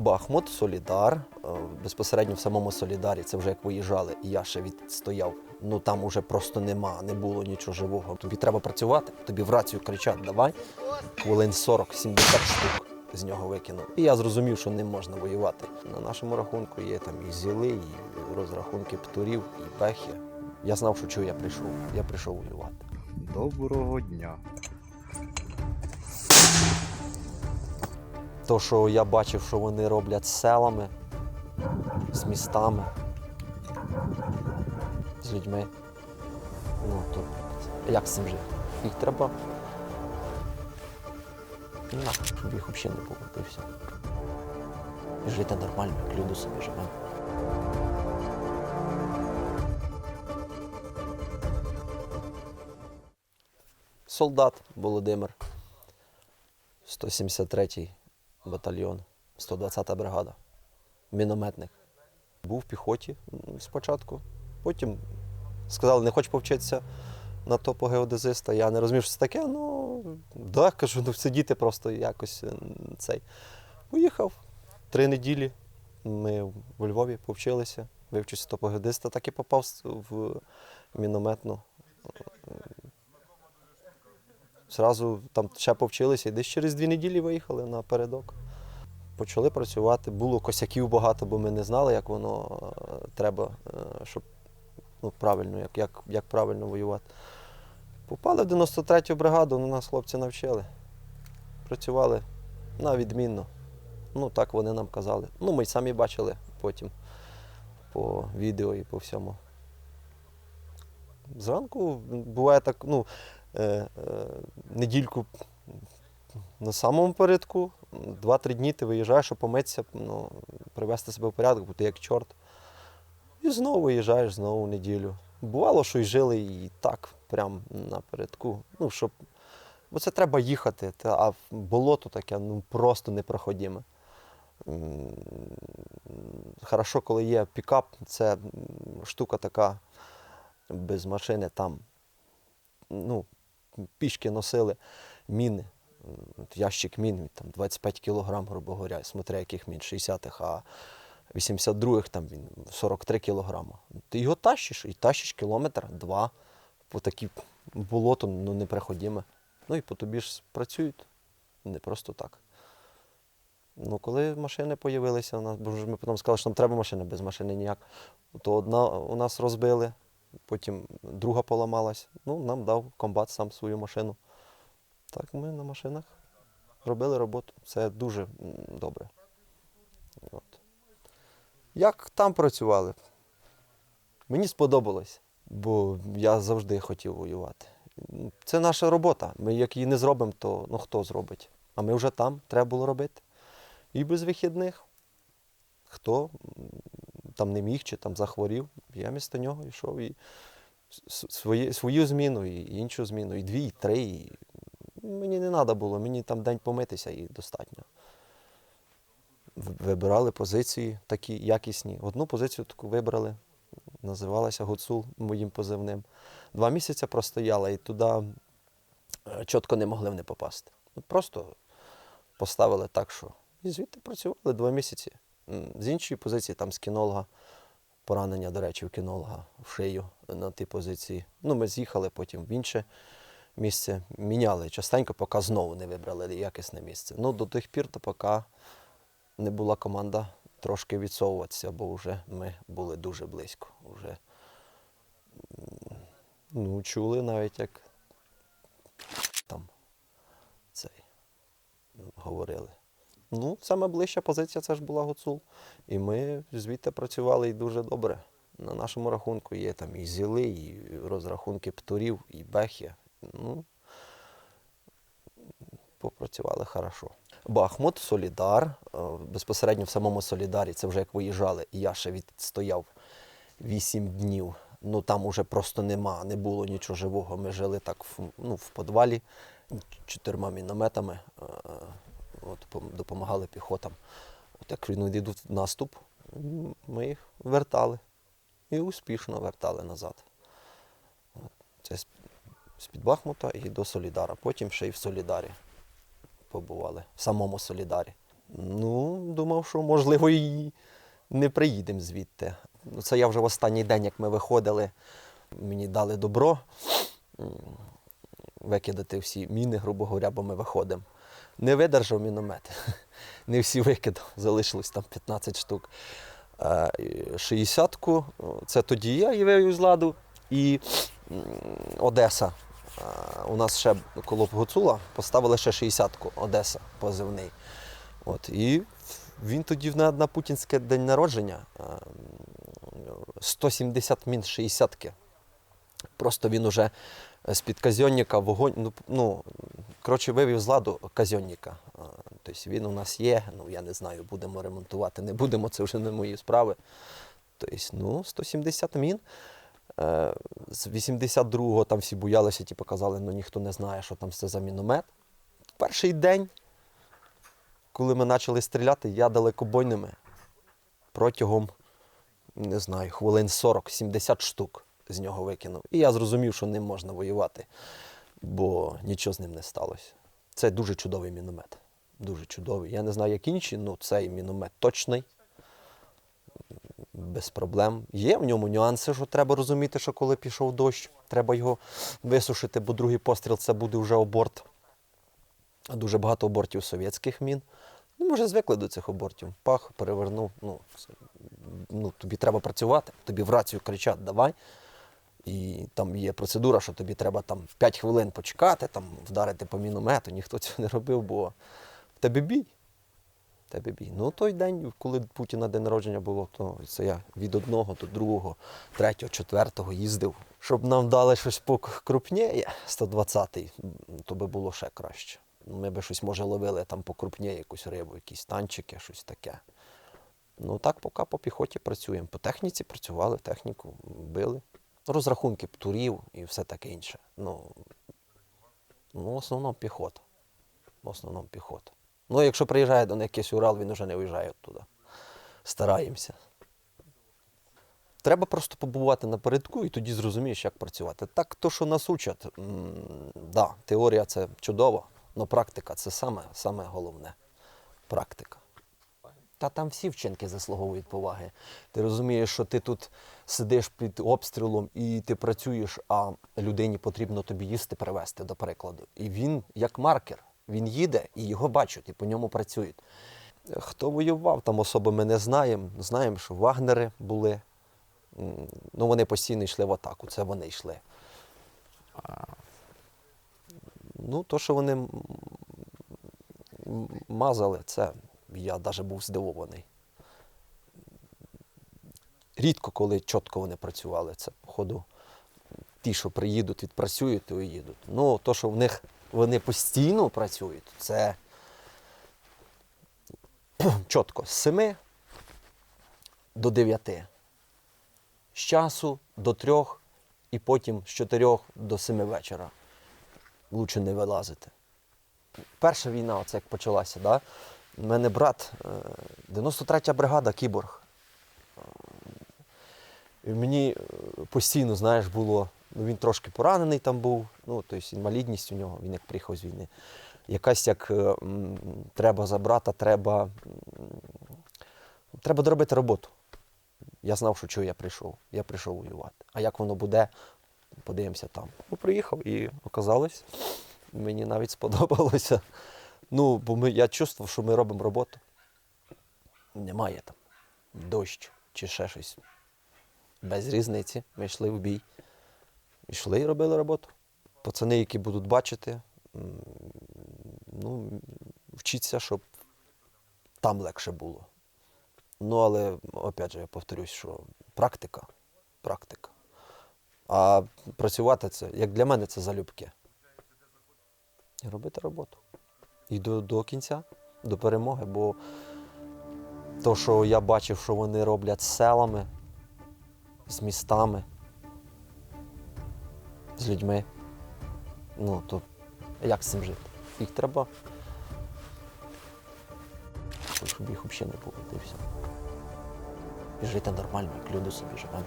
Бахмут, Солідар. Е, Безпосередньо в самому Солідарі, це вже як виїжджали, і я ще відстояв. Ну там уже просто нема, не було нічого живого. Тобі треба працювати, тобі в рацію кричать, давай. Хвилин 40-70 штук з нього викинув. І я зрозумів, що ним можна воювати. На нашому рахунку є там і зіли, і розрахунки птурів, і бехи. Я знав, що чого я прийшов. Я прийшов воювати. Доброго дня. То, що я бачив, що вони роблять з селами, з містами, з людьми. Ну, то як з цим жити? Їх треба. На, щоб їх взагалі не було, і все. І жити нормально, як люди собі живемо. Солдат Володимир, 173-й батальйон, 120-та бригада, мінометник. Був в піхоті спочатку, потім сказали, не хочеш повчитися на топу геодезиста. Я не розумів, що це таке. Ну, да, кажу, ну сидіти просто якось цей. Поїхав три неділі. Ми у Львові повчилися, вивчився топогеодиста, так і попав в мінометну. Зразу там ще повчилися і десь через дві неділі виїхали на передок. Почали працювати. Було косяків багато, бо ми не знали, як воно е, треба, е, щоб ну, правильно, як, як, як правильно воювати. Попали в 93-ю бригаду, ну, нас хлопці навчили. Працювали на відмінно. Ну, так вони нам казали. Ну, ми й самі бачили потім по відео і по всьому. Зранку буває так, ну, недільку на самому передку, два-три дні ти виїжджаєш, щоб помитися, ну, привести себе в порядок, бо ти як чорт. І знову виїжджаєш знову неділю. Бувало, що й жили і так, прямо напередку. Ну, щоб... Бо це треба їхати, а болото таке ну, просто непроходиме. Хорошо, коли є пікап, це штука така без машини там. Ну, пішки носили міни. Ящик мін, там 25 кілограм, грубо говоря, смотря яких мін, 60-х, а 82-х там він 43 кілограма. Ти його тащиш і тащиш кілометр, два, по такі болото ну, непроходиме. Ну і по тобі ж працюють не просто так. Ну, коли машини з'явилися, бо ми потім сказали, що нам треба машина без машини ніяк, то одна у нас розбили, потім друга поламалась. Ну, нам дав комбат сам свою машину. Так ми на машинах робили роботу. Це дуже добре. От. Як там працювали? Мені сподобалось, бо я завжди хотів воювати. Це наша робота. Ми як її не зробимо, то ну, хто зробить? А ми вже там, треба було робити. І без вихідних. Хто там не міг чи там захворів, я місто нього йшов і свої, свою зміну, і іншу зміну, і дві, і три. І... Мені не треба було, мені там день помитися і достатньо. Вибирали позиції такі якісні. Одну позицію таку вибрали, називалася Гуцул моїм позивним. Два місяці простояла і туди е, чітко не могли вони попасти. Просто поставили так, що. І звідти працювали два місяці. З іншої позиції, там з кінолога, поранення, до речі, в кінолога в шию на тій позиції. Ну, ми з'їхали потім в інше місце, міняли частенько, поки знову не вибрали якісне місце. Ну, до тих пір, то поки не була команда трошки відсовуватися, бо вже ми були дуже близько. Вже, ну, чули навіть, як там цей говорили. Ну, саме ближча позиція це ж була Гуцул. І ми звідти працювали і дуже добре. На нашому рахунку є там і зіли, і розрахунки птурів, і бехи. Ну, попрацювали хорошо. Бахмут, Солідар. Е, Безпосередньо в самому Солідарі, це вже як виїжджали, і я ще відстояв 8 днів. Ну там уже просто нема, не було нічого живого. Ми жили так в, ну, в підвалі чотирма мінометами. От, допомагали піхотам. От як вони йдуть в наступ, ми їх вертали. І успішно вертали назад. Це з-під Бахмута і до Солідара. Потім ще й в Солідарі побували, в самому Солідарі. Ну, думав, що можливо і не приїдемо звідти. Ну, Це я вже в останній день, як ми виходили, мені дали добро викидати всі міни, грубо говоря, бо ми виходимо. Не видержав міномет. Не всі викидав, залишилось там 15 штук. Е, 60-ку, це тоді я її вивів з ладу. І Одеса. Е, У нас ще коло Гуцула поставили ще 60-ку Одеса позивний. От, і він тоді на, на путінське день народження е, 170 мін 60-ки. Просто він уже з-під казьонника вогонь. Ну, ну, коротше, вивів з ладу казьонника. Тобто він у нас є, ну я не знаю, будемо ремонтувати, не будемо, це вже не мої справи. Тобто, ну, 170 мін. Е, З 82-го там всі боялися, ті показали, ну ніхто не знає, що там це за міномет. Перший день, коли ми почали стріляти, я далекобойними протягом, не знаю, хвилин 40-70 штук з нього викинув. І я зрозумів, що ним можна воювати, бо нічого з ним не сталося. Це дуже чудовий міномет. Дуже чудовий. Я не знаю, як інші, але цей міномет точний без проблем. Є в ньому нюанси, що треба розуміти, що коли пішов дощ, треба його висушити, бо другий постріл це буде вже оборт. Дуже багато обортів совєтських мін. Ну, може, звикли до цих обортів. Пах, перевернув. Ну, ну, тобі треба працювати, тобі в рацію кричать, давай. І там є процедура, що тобі треба там 5 хвилин почекати, там, вдарити по міномету. Ніхто цього не робив, бо в тебе бій тебе бій. Ну, той день, коли Путіна день народження було, то це я від одного до другого, третього, четвертого їздив. Щоб нам дали щось покрупніє, 120-й, то би було ще краще. Ми би щось, може, ловили там покрупніє якусь рибу, якісь танчики, щось таке. Ну так, поки по піхоті працюємо. По техніці працювали, техніку били. Розрахунки птурів і все таке інше. Ну, ну в основному піхота. В основному піхота. Ну, якщо приїжджає до них якийсь Урал, він вже не виїжджає оттуда. Стараємося. Треба просто побувати напередку і тоді зрозумієш, як працювати. Так, то, що нас учать, да, теорія це чудово, але практика це саме, саме головне. Практика. Та там всі вчинки заслуговують поваги. Ти розумієш, що ти тут сидиш під обстрілом і ти працюєш, а людині потрібно тобі їсти привезти, до прикладу. І він як маркер, він їде і його бачать, і по ньому працюють. Хто воював, там особи ми не знаємо. Знаємо, що вагнери були. Ну, вони постійно йшли в атаку, це вони йшли. Ну, то, що вони мазали, це я навіть був здивований. Рідко, коли чітко вони працювали, це, походу, ті, що приїдуть, відпрацюють, то і їдуть. Ну, то, що в них вони постійно працюють, це чітко з 7 до 9. З часу до 3 і потім з 4 до 7 вечора. Лучше не вилазити. Перша війна, оце як почалася, да? У мене брат, е, 93-я бригада Кіборг. Е, І мені е, постійно, знаєш, було, ну він трошки поранений там був, ну, тобто інвалідність у нього, він як приїхав з війни. Якась як е, треба за брата, треба, треба доробити роботу. Я знав, що чого я прийшов. Я прийшов воювати. А як воно буде, подивимося там. Ну, приїхав і оказалось, мені навіть сподобалося. Ну, бо ми, я чувствував, що ми робимо роботу. Немає там дощ чи ще щось. Без різниці. Ми йшли в бій. Йшли і робили роботу. Пацани, які будуть бачити, ну, вчіться, щоб там легше було. Ну, але, опять же, я повторюсь, що практика, практика. А працювати це, як для мене, це залюбки. І робити роботу. До, до кінця, до перемоги, бо то, що я бачив, що вони роблять з селами, з містами, з людьми, ну, то як з цим жити? Їх треба. Щоб їх взагалі не було, і все. І жити нормально, як люди собі живемо.